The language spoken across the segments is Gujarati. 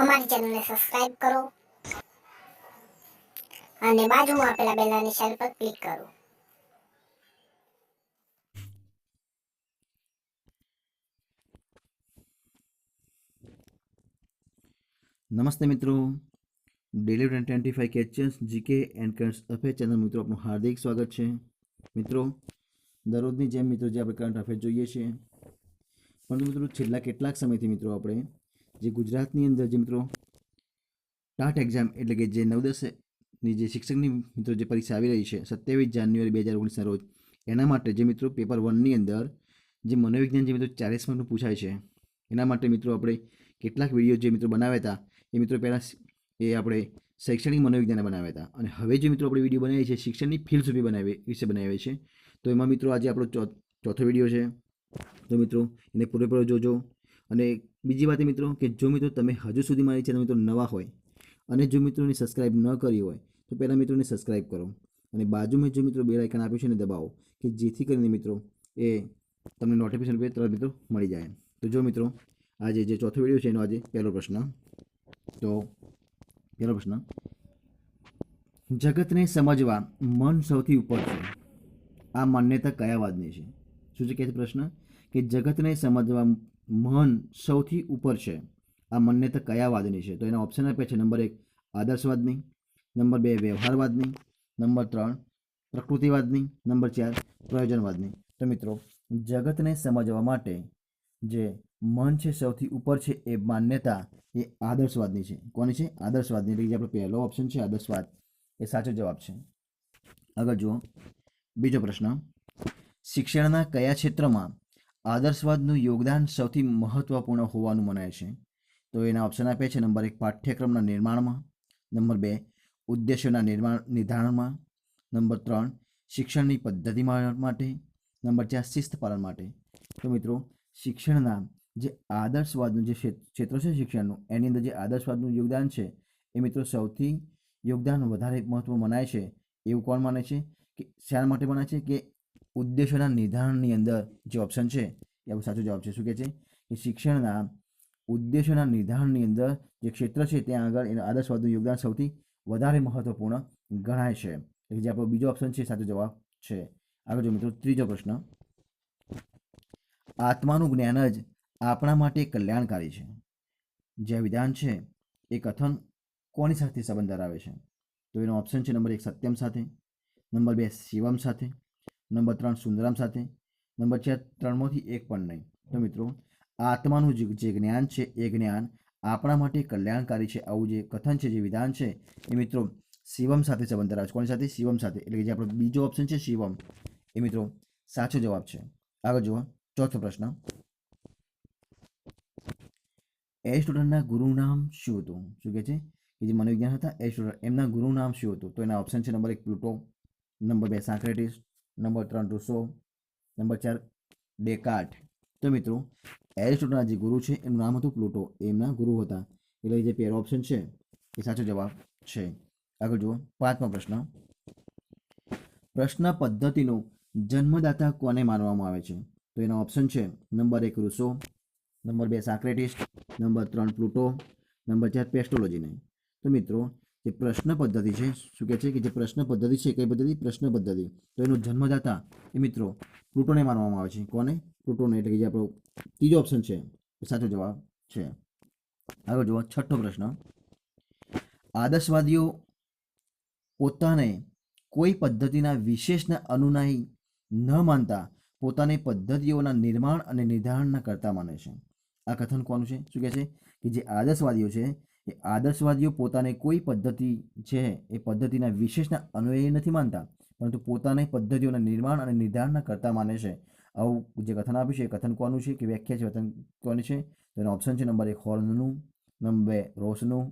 અમારી ચેનલને સબસ્ક્રાઇબ કરો. અને બાજુમાં આપેલા બેલના નિશાન પર ક્લિક કરો. નમસ્તે મિત્રો. Daily twenty five catchers G K and current affair channel મિત્રો આપનું હાર્દિક સ્વાગત છે. મિત્રો, દરરોજની જેમ મિત્રો જે આપણે કરંટ અફેર જોઈએ છીએ. પરંતુ મિત્રો છેલ્લા કેટલાક સમયથી મિત્રો આપણે જે ગુજરાતની અંદર જે મિત્રો ટાટ એક્ઝામ એટલે કે જે નવ દસની જે શિક્ષકની મિત્રો જે પરીક્ષા આવી રહી છે સત્યાવીસ જાન્યુઆરી બે હજાર ઓગણીસના રોજ, એના માટે જે મિત્રો પેપર વનની અંદર જે મનોવિજ્ઞાન જે મિત્રો ચાલીસ માર્કનું પૂછાય છે, એના માટે મિત્રો આપણે કેટલાક વીડિયો જે મિત્રો બનાવ્યા હતા, એ મિત્રો પહેલાં એ આપણે શૈક્ષણિક મનોવિજ્ઞાન બનાવ્યા હતા. અને હવે જે મિત્રો આપણે વીડિયો બનાવીએ છીએ, શિક્ષણની ફિલસૂફી બનાવી વિશે બનાવીએ છીએ. તો એમાં મિત્રો આજે આપણો ચોથો વીડિયો છે. તો મિત્રો એને પૂરેપૂરો જોજો. અને બીજી વાત મિત્રો કે જો મિત્રો તમે હજુ સુધી મારી ચેનલ મિત્રો નવા હોય અને જો મિત્રોને સબસ્ક્રાઇબ ન કરી હોય, તો પહેલાં મિત્રોને સબસ્ક્રાઇબ કરો. અને બાજુમાં જો મિત્રો બે આઇકન આપ્યું છે ને દબાવો, કે જેથી કરીને મિત્રો એ તમને નોટિફિકેશન પર તરત મિત્રો મળી જાય. તો જો મિત્રો, આજે જે ચોથો વીડિયો છે એનો આજે પહેલો પ્રશ્ન. તો પહેલો પ્રશ્ન. જગતને સમજવા મન સૌથી ઉપર છે. આ માન્યતા કયા વાદની છે? શું છે કહે છે પ્રશ્ન? કે જગતને સમજવા મન સૌથી ઉપર છે. આ માન્યતા કયા વાદની છે? તો એના ઓપ્શન આપ્યા છે નંબર એક, આદર્શવાદની, નંબર બે, વ્યવહારવાદની, નંબર ત્રણ, પ્રકૃતિવાદની, નંબર ચાર, પ્રયોજનવાદની. તો મિત્રો, જગતને સમજવા માટે જે મન છે સૌથી ઉપર છે એ માન્યતા એ આદર્શવાદની છે. કોની છે? આદર્શવાદની. એટલે જે આપણો પહેલો ઓપ્શન છે, આદર્શવાદ. એ સાચો જવાબ છે. આગળ જુઓ. બીજો પ્રશ્ન. શિક્ષણના કયા ક્ષેત્રમાં આદર્શવાદનું યોગદાન સૌથી મહત્વપૂર્ણ હોવાનું મનાય છે. તો એના ઓપ્શન આપે છે નંબર એક પાઠ્યક્રમના નિર્માણમાં નંબર બે ઉદ્દેશોના નિર્માણ નિર્ધારણમાં નંબર ત્રણ શિક્ષણની પદ્ધતિ માટે નંબર ચાર શિસ્ત પાલન માટે. તો મિત્રો, શિક્ષણના જે આદર્શવાદનું જે ક્ષેત્ર છે શિક્ષણનું, એની અંદર જે આદર્શવાદનું યોગદાન છે, એ મિત્રો સૌથી યોગદાન વધારે મહત્વ મનાય છે. એવું કોણ માને છે? કે શા માટે મનાય છે? કે ઉદ્દેશોના નિર્ધારણની અંદર જે ઓપ્શન છે, એ આપણો સાચો જવાબ છે. શું કહે છે? કે શિક્ષણના ઉદ્દેશોના નિર્ધારણની અંદર જે ક્ષેત્ર છે, ત્યાં આગળ એના આદર્શવાદનું યોગદાન સૌથી વધારે મહત્વપૂર્ણ ગણાય છે. એટલે જે આપણો બીજો ઓપ્શન છે, સાચો જવાબ છે. આગળ જો મિત્રો, ત્રીજો પ્રશ્ન. આત્માનું જ્ઞાન જ આપણા માટે કલ્યાણકારી છે. જે વિધાન છે, એ કથન કોની સાથે સંબંધ ધરાવે છે? તો એનો ઓપ્શન છે, નંબર એક, સત્યમ સાથે. નંબર બે, શિવમ સાથે. નંબર ત્રણ સુંદરામ સાથે, નંબર ચાર ત્રણમાંથી એક પણ નહીં. તો મિત્રો, આત્માનું જે જ્ઞાન છે, એ જ્ઞાન આપણા માટે કલ્યાણકારી છે. આવું જે કથન છે, જે વિધાન છે, એ મિત્રો શિવમ સાથે સંબંધ ધરાવે છે. કોની સાથે? શિવમ સાથે. એટલે કે જે આપણો બીજો ઓપ્શન છે, શિવમ. એ મિત્રો સાચો જવાબ છે. આગળ જુઓ, ચોથો પ્રશ્ન. એરિસ્ટોટલના ગુરુ નામ શું હતું? શું કહે છે? કે જે મનોવિજ્ઞાન હતા, એરિસ્ટોટલ એમના ગુરુ નામ શું હતું? તો એના ઓપ્શન છે નંબર એક, પ્લુટો. નંબર બે, સાક્રેટિસ. નંબર ત્રણ રૂસો નંબર ચાર ડેકાર્ટ. તો મિત્રો, એરિસ્ટોટલના જે ગુરુ છે એનું નામ હતું પ્લુટો. એમના ગુરુ હતા. એટલે જે પહેલો ઓપ્શન છે, એ સાચો જવાબ છે. આગળ જુઓ, પાંચમો પ્રશ્ન. પ્રશ્ન પદ્ધતિનો જન્મદાતા કોને માનવામાં આવે છે? તો એના ઓપ્શન છે, નંબર એક રૂસો, નંબર બે સાક્રેટિસ્ટ, નંબર ત્રણ પ્લુટો, નંબર ચાર પેસ્ટોલોજીને. તો મિત્રો જે પ્રશ્ન પદ્ધતિ છે, શું કહે છે કે જે પ્રશ્ન પદ્ધતિ છે, કઈ પદ્ધતિ? પ્રશ્ન પદ્ધતિ. તો એનો જન્મદાતા એ મિત્રો પ્લુટોને માનવામાં આવે છે. કોને? પ્લુટોને, એટલે કે જે આપણો ત્રીજો ઓપ્શન છે સાચો જવાબ છે. આગળ જુઓ, છઠ્ઠો પ્રશ્ન. આદર્શવાદીઓ પોતાને કોઈ પદ્ધતિના વિશેષના અનુનાયી ન માનતા, પોતાની પદ્ધતિઓના નિર્માણ અને નિર્ધારણના કરતા માને છે. આ કથન કોનું છે? શું કહે છે? કે જે આદર્શવાદીઓ છે એ આદર્શવાદીઓ પોતાને કોઈ પદ્ધતિ છે, એ પદ્ધતિના વિશેષના અન્વયે નથી માનતા, પરંતુ પોતાની પદ્ધતિઓના નિર્માણ અને નિર્ધારણના કરતા માને છે. આવું જે કથન આપ્યું છે, એ કથન કોનું છે, કે વ્યાખ્યા છે, કથન કોની છે? તેનો ઓપ્શન છે નંબર એક હોર્નનું નંબર બે રોસનું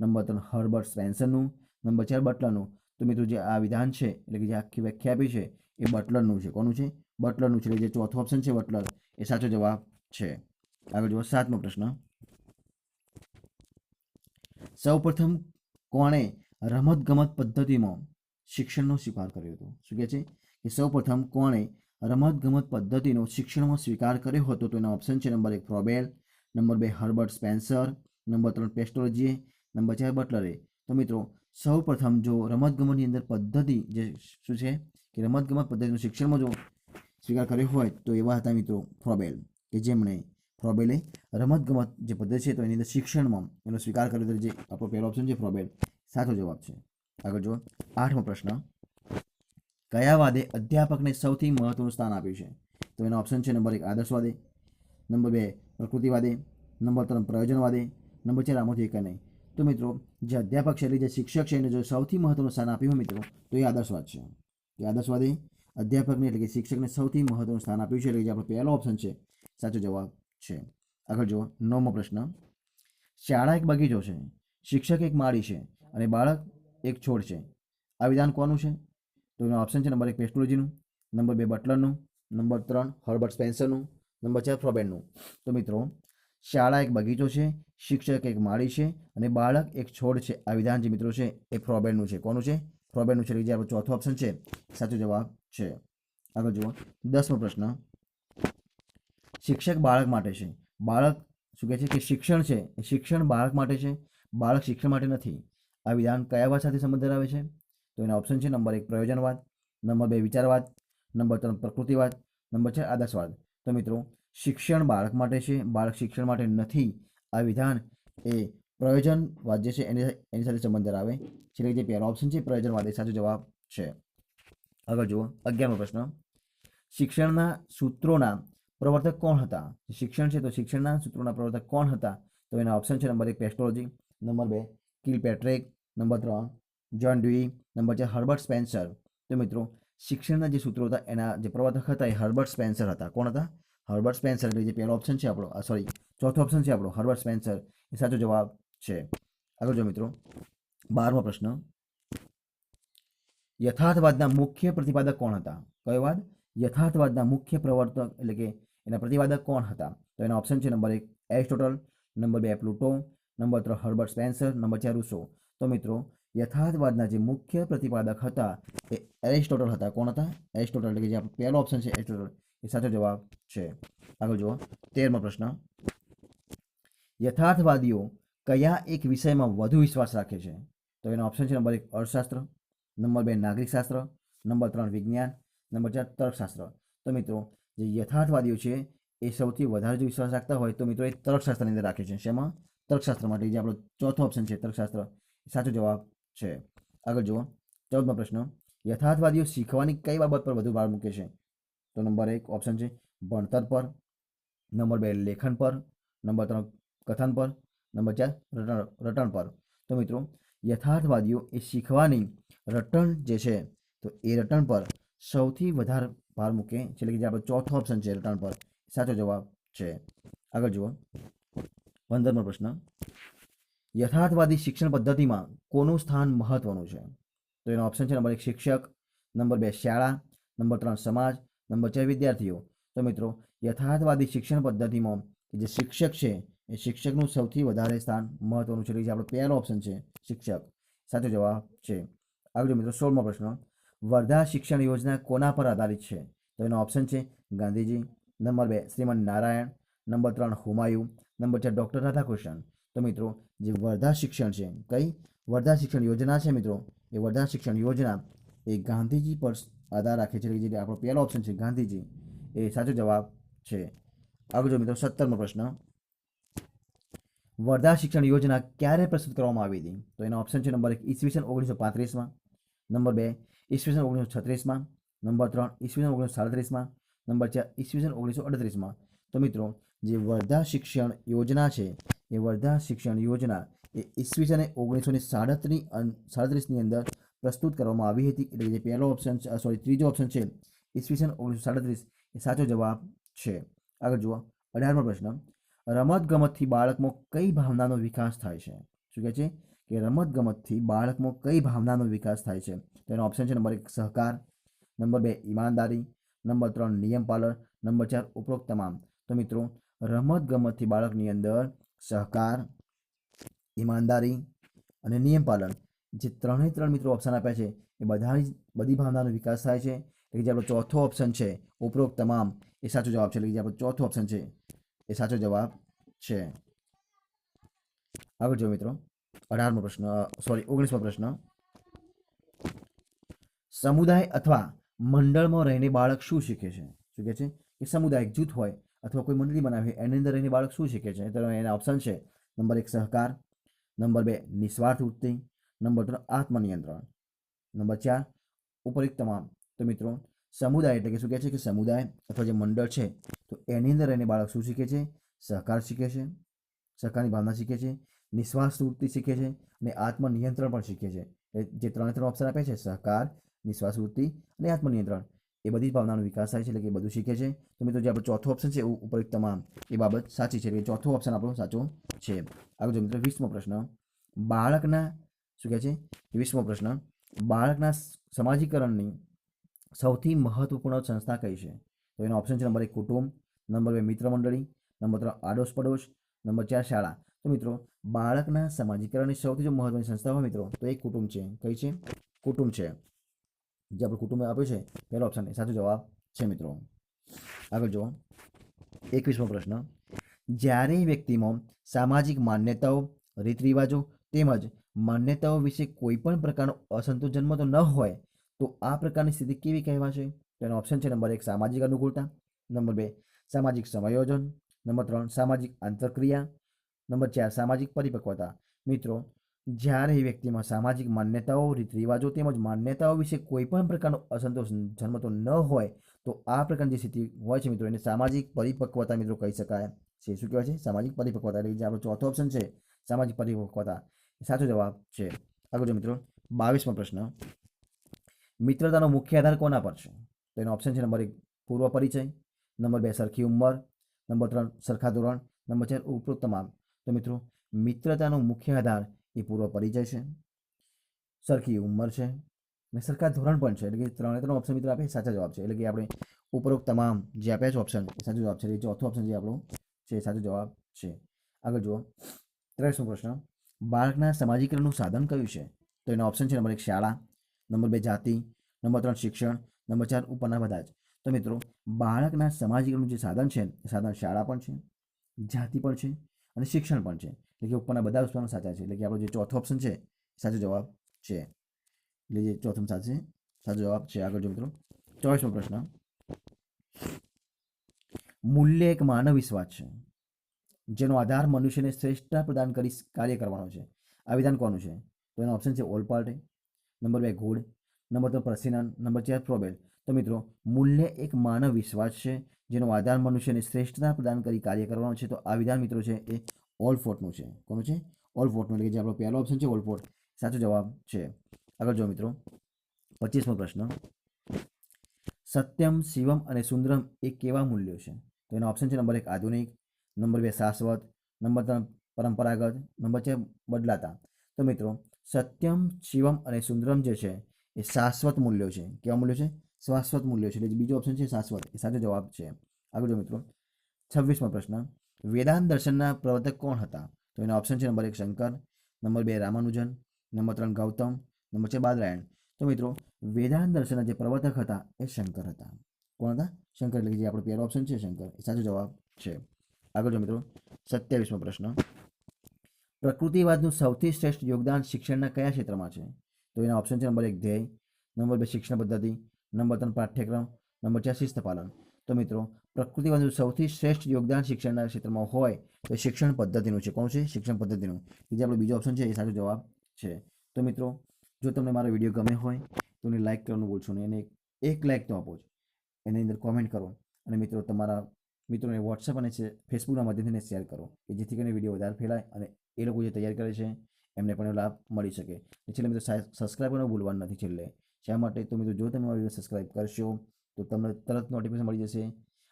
નંબર ત્રણ હર્બર્ટ સ્પેન્સરનું, નંબર ચાર બટલરનું તો મિત્રો જે આ વિધાન છે, એટલે કે જે આખી વ્યાખ્યા આપી છે, એ બટલરનું છે. કોનું છે? બટલરનું છે. એટલે જે ચોથો ઓપ્શન છે બટલર, એ સાચો જવાબ છે. આગળ જુઓ, સાતમો પ્રશ્ન. સૌપ્રથમ કોણે રમતગમત પદ્ધતિમાં શિક્ષણનો સ્વીકાર કર્યો હતો. શું કહે છે? કે સૌપ્રથમ કોણે રમતગમત પદ્ધતિનો શિક્ષણમાં સ્વીકાર કર્યો હતો, તો એનો ઓપ્શન છે નંબર એક ફ્રોબેલ નંબર બે હર્બર્ટ સ્પેન્સર, નંબર ત્રણ પેસ્ટોલોજીએ, નંબર ચાર બટલરે. તો મિત્રો સૌ પ્રથમ જો રમતગમતની અંદર પદ્ધતિ જે શું છે? કે રમતગમત પદ્ધતિનું શિક્ષણમાં જો સ્વીકાર કર્યો હોય, તો એવા હતા મિત્રો ફ્રોબેલ કે જેમણે ફ્રોબેલે રમતગમત જે પદ્ધતિ છે તો એની અંદર શિક્ષણમાં એનો સ્વીકાર કર્યો તો જે આપણો પહેલો ઓપ્શન છે ફ્રોબેલ સાચો જવાબ છે. આગળ જો આઠમો પ્રશ્ન. કયા વાદે અધ્યાપકને સૌથી મહત્વનું સ્થાન આપ્યું છે? તો એનો ઓપ્શન છે નંબર એક આદર્શવાદે નંબર બે પ્રકૃતિવાદે નંબર ત્રણ પ્રયોજનવાદે નંબર ચાર, આમાંથી એક નહીં તો મિત્રો, જે અધ્યાપક છે એટલે જે શિક્ષક છે એને જો સૌથી મહત્વનું સ્થાન આપ્યું હોય મિત્રો, તો એ આદર્શવાદ છે. કે આદર્શવાદે અધ્યાપકને એટલે કે શિક્ષકને સૌથી મહત્વનું સ્થાન આપ્યું છે એટલે જે આપણો પહેલો ઓપ્શન છે. સાચો જવાબ. છે. આગળ જુઓ, નવમો પ્રશ્ન. શાળા એક બગીચો છે. શિક્ષક એક માળી છે અને બાળક એક છોડ છે. આ વિધાન કોનું છે? તો એનો ઓપ્શન છે નંબર એક પેસ્ટોલોજીનું નંબર બે બટલરનું નંબર ત્રણ હર્બર્ટ સ્પેન્સરનું નંબર ચાર ફ્રોબેનનું તો મિત્રો, શાળા એક બગીચો છે, શિક્ષક એક માળી છે અને બાળક એક છોડ છે. આ વિધાન જે મિત્રો છે એ ફ્રોબેનનું છે. કોનું છે? ફ્રોબેનનું છે. જે આપણો ચોથો ઓપ્શન છે. સાચો જવાબ છે. આગળ જુઓ, દસમો પ્રશ્ન. શિક્ષક બાળક માટે છે. બાળક શું કહે છે કે શિક્ષણ છે, એ શિક્ષણ બાળક માટે છે. બાળક શિક્ષણ માટે નથી. આ વિધાન કયા વાત સાથે સંબંધ ધરાવે છે? તો એના ઓપ્શન છે નંબર એક, પ્રયોજનવાદ. નંબર બે, વિચારવાદ. નંબર ત્રણ, પ્રકૃતિવાદ. નંબર ચાર, આદર્શવાદ. તો મિત્રો, શિક્ષણ બાળક માટે છે, બાળક શિક્ષણ માટે નથી. આ વિધાન એ પ્રયોજનવાદ જે છે, એની એની સાથે સંબંધ ધરાવે. છે એટલે જે પહેલો ઓપ્શન છે, પ્રયોજનવાદ, એ સાચો જવાબ છે. આગળ જુઓ, અગિયારમો પ્રશ્ન. શિક્ષણના સૂત્રોના પ્રવર્તક કોણ હતા? શિક્ષણ છે તો શિક્ષણના સૂત્રોના પ્રવર્તક કોણ હતા? તો એના ઓપ્શન છે નંબર એક પેસ્ટ્રોલોજી, નંબર બે કિલ પેટ્રેક નંબર ત્રણ જોન ડ્યુઈ, નંબર ચાર હર્બર્ટ સ્પેન્સર. તો મિત્રો, શિક્ષણના જે સૂત્રો હતા, એના જે પ્રવર્તક હતા એ હર્બર્ટ સ્પેન્સર હતા. કોણ હતા? હર્બર્ટ સ્પેન્સર એટલે જે પહેલો ઓપ્શન છે આપણો સોરી ચોથો ઓપ્શન છે આપણો, હર્બર્ટ સ્પેન્સર. એ સાચો જવાબ છે. આગળ જો મિત્રો, બારમો પ્રશ્ન. યથાર્થવાદના મુખ્ય પ્રતિપાદક કોણ હતા? કયો વાદ? યથાર્થવાદના મુખ્ય પ્રવર્તક એટલે કે એના પ્રતિવાદક કોણ હતા? તો એના ઓપ્શન છે નંબર એક, એરિસ્ટોટલ નંબર બે, પ્લુટો નંબર ત્રણ, હર્બર્ટ સ્પેન્સર નંબર ચાર, રૂસો. તો મિત્રો, યથાર્થવાદના જે મુખ્ય પ્રતિપાદક હતા એ એરિસ્ટોટલ હતા. કોણ હતા? એરિસ્ટોટલ એટલે કે જે આપણો પહેલો ઓપ્શન છે, એરિસ્ટોટલ. એ સાચો જવાબ છે. આગળ જુઓ, તેરમો પ્રશ્ન. યથાર્થવાદીઓ કયા એક વિષયમાં વધુ વિશ્વાસ રાખે છે? તો એનો ઓપ્શન છે નંબર એક, અર્થશાસ્ત્ર. નંબર બે, નાગરિકશાસ્ત્ર. નંબર ત્રણ, વિજ્ઞાન. નંબર ચાર, તર્કશાસ્ત્ર. તો મિત્રો જે યથાર્થવાદીઓ છે, એ સૌથી વધારે જો વિશ્વાસ રાખતા હોય, તો મિત્રો એ તર્કશાસ્ત્રની અંદર રાખે છે. શેમાં? તર્કશાસ્ત્ર માટે, જે આપણો ચોથો ઓપ્શન છે, તર્કશાસ્ત્ર. સાચો જવાબ છે. આગળ જુઓ. ચૌદમો પ્રશ્ન. યથાર્થવાદીઓ શીખવાની કઈ બાબત પર વધુ ભાર મૂકે છે? તો નંબર એક ઓપ્શન છે, ભણતર પર. નંબર બે, લેખન પર. નંબર ત્રણ, કથન પર. નંબર ચાર, રટણ રટણ પર. તો મિત્રો, યથાર્થવાદીઓ એ શીખવાની રટણ જે છે, તો એ રટણ પર સૌથી વધારે ભાર મૂકે છે એટલે કે જે આપણો ચોથો ઓપ્શન છે રટણ પર. સાચો જવાબ છે. આગળ જુઓ. પંદરમો પ્રશ્ન. યથાર્થવાદી શિક્ષણ પદ્ધતિમાં કોનું સ્થાન મહત્વનું છે? તો એનો ઓપ્શન છે નંબર એક શિક્ષક, નંબર બે શાળા, નંબર ત્રણ સમાજ, નંબર ચાર વિદ્યાર્થીઓ. તો મિત્રો, યથાર્થવાદી શિક્ષણ પદ્ધતિમાં જે શિક્ષક છે, એ શિક્ષકનું સૌથી વધારે સ્થાન મહત્વનું છે. એટલે જે આપણો પહેલો ઓપ્શન છે, શિક્ષક. સાચો જવાબ છે. આગળ મિત્રો, સોળમો પ્રશ્ન. વર્ધા શિક્ષણ યોજના કોના પર આધારિત છે? તો એનો ઓપ્શન છે ગાંધીજી. નંબર બે શ્રીમન નારાયણ. નંબર ત્રણ, હુમાયુ. નંબર ચાર ડૉક્ટર રાધાકૃષ્ણન. તો મિત્રો, જે વર્ધા શિક્ષણ છે, કઈ વર્ધા શિક્ષણ યોજના છે મિત્રો? એ વર્ધા શિક્ષણ યોજના એ ગાંધીજી પર આધાર રાખે છે. જે આપણો પહેલો ઓપ્શન છે ગાંધીજી, એ સાચો જવાબ છે. આગળ જો મિત્રો, સત્તરમો પ્રશ્ન. વર્ધા શિક્ષણ યોજના ક્યારે પ્રસ્તુત કરવામાં આવી હતી? તો એનો ઓપ્શન છે નંબર એક, ઈસવીસન ઓગણીસો પાંત્રીસમાં. નંબર બે, ઈસવીસન ઓગણીસો છત્રીસમાં. નંબર ત્રણ, ઈસવીસન ઓગણીસો સાડત્રીસમાં. નંબર ચાર, ઈસવીસન ઓગણીસો અડત્રીસમાં. તો મિત્રો, જે વર્ધા શિક્ષણ યોજના છે, એ વર્ધા શિક્ષણ યોજના એ ઈસવીસન ઓગણીસો ને સાડત્રી સાડત્રીસની અંદર પ્રસ્તુત કરવામાં આવી હતી. એટલે જે પહેલો ઓપ્શન સોરી ત્રીજો ઓપ્શન છે, ઈસવીસન ઓગણીસો સાડત્રીસ, એ સાચો જવાબ છે. આગળ જુઓ, અઢારમો પ્રશ્ન રમત ગમતથી બાળકમાં કઈ ભાવનાનો વિકાસ થાય છે? શું કહે છે? કે રમતગમતથી બાળકમાં કઈ ભાવનાનો વિકાસ થાય છે? તેનો ઓપ્શન છે નંબર એક, સહકાર. નંબર બે, ઈમાનદારી. નંબર ત્રણ, નિયમ પાલન. નંબર ચાર, ઉપરોક્ત તમામ. તો મિત્રો રમતગમતથી બાળકની અંદર સહકાર, ઈમાનદારી અને નિયમ પાલન જે ત્રણે ત્રણ મિત્રો ઓપ્શન આપ્યા છે, એ બધા બધી ભાવનાનો વિકાસ થાય છે. એટલે જે આપણો ચોથો ઓપ્શન છે, ઉપરોક્ત તમામ, એ સાચો જવાબ છે. એટલે જે આપણો ચોથો ઓપ્શન છે, એ સાચો જવાબ છે. આગળ જો મિત્રો. અઢારમો પ્રશ્ન સોરી ઓગણીસમો પ્રશ્ન. સમુદાય અથવા મંડળમાં રહીને બાળક શું શીખે છે? શું કહે છે? કે સમુદાય જૂથ હોય અથવા કોઈ મંડળી બનાવી, એની અંદર રહીને બાળક શું શીખે છે? તો એના ઓપ્શન છે. નંબર એક, સહકાર. નંબર બે, નિસ્વાર્થ વૃત્તિ. નંબર ત્રણ, આત્મનિયંત્રણ. નંબર ચાર, ઉપરિક્ત તમામ. તો મિત્રો, સમુદાય એટલે કે શું કહે છે? કે સમુદાય અથવા જે મંડળ છે, તો એની અંદર રહીને બાળક શું શીખે છે? સહકાર શીખે છે. સહકારની ભાવના શીખે છે. નિશ્વાસ વૃત્તિ શીખે છે અને આત્મનિયંત્રણ પણ શીખે છે. જે ત્રણે ત્રણ ઓપ્શન આપે છે, સહકાર નિશ્વાસ વૃત્તિ અને આત્મનિયંત્રણ, એ બધી જ ભાવનાનો વિકાસ થાય છે એટલે કે બધું શીખે છે. તો મિત્રો, જે આપણો ચોથો ઓપ્શન છે ઉપરિક્ત તમામ, એ બાબત સાચી છે. એટલે ચોથો ઓપ્શન આપણો સાચો છે. આગળ જો મિત્રો, વીસમો પ્રશ્ન, બાળકના, શું કહે છે? વીસમો પ્રશ્ન, બાળકના સમાજીકરણની સૌથી મહત્વપૂર્ણ સંસ્થા કઈ છે? તો એનો ઓપ્શન છે, નંબર એક કુટુંબ, નંબર બે મિત્ર મંડળી, નંબર ત્રણ આડોશ પડોશ નંબર ચાર શાળા. તો મિત્રો, બાળકના સમાજીકરણની સૌથી જો મહત્વની સંસ્થા હોય મિત્રો, તો એ કુટુંબ છે. કઈ છે? કુટુંબ છે. જે આપણે કુટુંબ આપ્યું છે, પહેલો ઓપ્શન એ સાચો જવાબ છે મિત્રો. આગળ જુઓ. એકવીસમો પ્રશ્ન. જ્યારે વ્યક્તિમાં સામાજિક માન્યતાઓ રીત રિવાજો તેમજ માન્યતાઓ વિશે કોઈ પણ પ્રકારનો અસંતોષ જન્મતો ન હોય, તો આ પ્રકારની સ્થિતિ કેવી કહેવાશે? તેનો ઓપ્શન છે નંબર એક સામાજિક અનુકૂળતા, નંબર બે સામાજિક સમાયોજન, નંબર ત્રણ સામાજિક આંતરક્રિયા નંબર ચાર, સામાજિક પરિપક્વતા. મિત્રો, જ્યારે એ વ્યક્તિમાં સામાજિક માન્યતાઓ રીત રિવાજો તેમજ માન્યતાઓ વિશે કોઈ પણ પ્રકારનો અસંતોષ જન્મતો ન હોય, તો આ પ્રકારની જે સ્થિતિ હોય છે મિત્રો, એને સામાજિક પરિપક્વતા મિત્રો કહી શકાય છે. શું કહેવાય છે? સામાજિક પરિપક્વતા. એટલે જે આપણો ચોથો ઓપ્શન છે, સામાજિક પરિપક્વતા. સાચો જવાબ છે. આગળ જો મિત્રો, બાવીસમો પ્રશ્ન. મિત્રતાનો મુખ્ય આધાર કોના પર છે? તો એનો ઓપ્શન છે નંબર એક, પૂર્વ પરિચય. નંબર બે, સરખી ઉંમર. નંબર ત્રણ, સરખા ધોરણ. નંબર ચાર, ઉપરોક્ત તમામ તો મિત્રો, મિત્રતાનો મુખ્ય આધાર એ પૂર્વ પરિચય છે. સરખી ઉંમર છે અને સરખા ધોરણ પણ છે. એટલે કે ત્રણે ત્રણ ઓપ્શન મિત્રો આપે, સાચા જવાબ છે. એટલે કે આપણે ઉપરોક્ત તમામ જે આપ્યા છે ઓપ્શન એ સાચો જવાબ છે. ચોથો ઓપ્શન જે આપણો છે સાચો જવાબ છે. આગળ જુઓ. ત્રેસમો પ્રશ્ન. બાળકના સમાજીકરણનું સાધન કયું છે? તો એના ઓપ્શન છે નંબર એક, શાળા. નંબર બે, જાતિ. નંબર ત્રણ, શિક્ષણ. નંબર ચાર, ઉપરના બધા જ. તો મિત્રો, બાળકના સમાજીકરણનું જે સાધન છે, એ સાધન શાળા પણ છે. જાતિ પણ છે. અને શિક્ષણ પણ છે. એટલે કે ઉપરના બધા વસ્તુઓ સાચા છે. એટલે કે આપણો જે ચોથો ઓપ્શન છે, સાચો જવાબ છે. એટલે જે ચોથો સાચે, સાચો જવાબ છે. આગળ જો મિત્રો, ચોવીસમો પ્રશ્ન. મૂલ્ય એક માનવ વિશ્વાસ છે, જેનો આધાર મનુષ્યને શ્રેષ્ઠતા પ્રદાન કરી કાર્ય કરવાનો છે. આ વિધાન કોનું છે? તો એનો ઓપ્શન છે ઓલ ઓલપાર્ટે નંબર બે ગુડ નંબર ત્રણ, પ્રસિનન. નંબર ચાર, પ્રોબેલ. તો મિત્રો, મૂલ્ય એક માનવ વિશ્વાસ છે જેનો આધાર મનુષ્યને શ્રેષ્ઠતા પ્રદાન કરી કાર્ય કરવાનો છે. તો આ વિધાન મિત્રો છે એ ઓલફોર્ટનું છે. કોનું છે? ઓલફોર્ટનું એટલે કે જે આપણો પહેલો ઓપ્શન છે ઓલફોર્ટ સાચો જવાબ છે. આગળ જો મિત્રો. પચીસમો પ્રશ્ન. સત્યમ, શિવમ અને સુંદરમ એ કેવા મૂલ્યો છે? તો એનો ઓપ્શન છે નંબર એક આધુનિક, નંબર બે શાશ્વત, નંબર ત્રણ પરંપરાગત, નંબર છે બદલાતા. તો મિત્રો, સત્યમ, શિવમ અને સુંદરમ જે છે એ શાશ્વત મૂલ્યો છે. કેવા મૂલ્યો છે? શાશ્વત મૂલ્યો છે. એટલે બીજો ઓપ્શન છે શાશ્વત, એ સાચો જવાબ છે. આગળ જો મિત્રો, છવ્વીસમો પ્રશ્ન, વેદાંત દર્શનના પ્રવર્તક કોણ હતા? તો એના ઓપ્શન છે નંબર એક શંકર, નંબર બે રામાનુજન, નંબર ત્રણ ગૌતમ, નંબર છે બાદરાયણ. તો મિત્રો, વેદાંત દર્શનના જે પ્રવર્તક હતા એ શંકર હતા. કોણ હતા? શંકર એટલે જે આપણો પહેલો ઓપ્શન છે શંકર, એ સાચો જવાબ છે. આગળ જો મિત્રો, સત્યાવીસમો પ્રશ્ન, પ્રકૃતિવાદનું સૌથી શ્રેષ્ઠ યોગદાન શિક્ષણના કયા ક્ષેત્રમાં છે? તો એના ઓપ્શન છે નંબર એક ધ્યેય, નંબર બે શિક્ષણ પદ્ધતિ નંબર ત્રણ પાઠ્યક્રમ નંબર ચાર શિસ્ત પાલન. તો મિત્રો પ્રકૃતિવાદનું સૌથી શ્રેષ્ઠ યોગદાન શિક્ષણના ક્ષેત્રમાં હોય તો શિક્ષણ પદ્ધતિનું છે. કોણ છે? શિક્ષણ પદ્ધતિનું. કે જે આપણો બીજો ઓપ્શન છે, એ સાચો જવાબ છે. તો મિત્રો, જો તમને મારો વીડિયો ગમે હોય તો એને લાઇક કરવાનું ભૂલશો નહીં અને એક લાઇક તો આપો જ. એની અંદર કોમેન્ટ કરો અને મિત્રો, તમારા મિત્રોને વોટ્સઅપ અને ફેસબુકના માધ્યમથી શેર કરો કે જેથી કરીને વીડિયો વધારે ફેલાય અને એ લોકો જે તૈયાર કરે છે, એમને પણ લાભ મળી શકે. છેલ્લે મિત્રો સબસ્ક્રાઈબ કરવાનું ભૂલવાનું નથી છેલ્લે. શા માટે તો મિત્રો જો તમે મારો વીડિયો સબસ્ક્રાઈબ કરશો, તો તમને તરત નોટિફિકેશન મળી જશે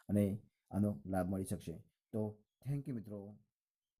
અને આનો લાભ મળી શકશે. તો થેન્ક યુ મિત્રો.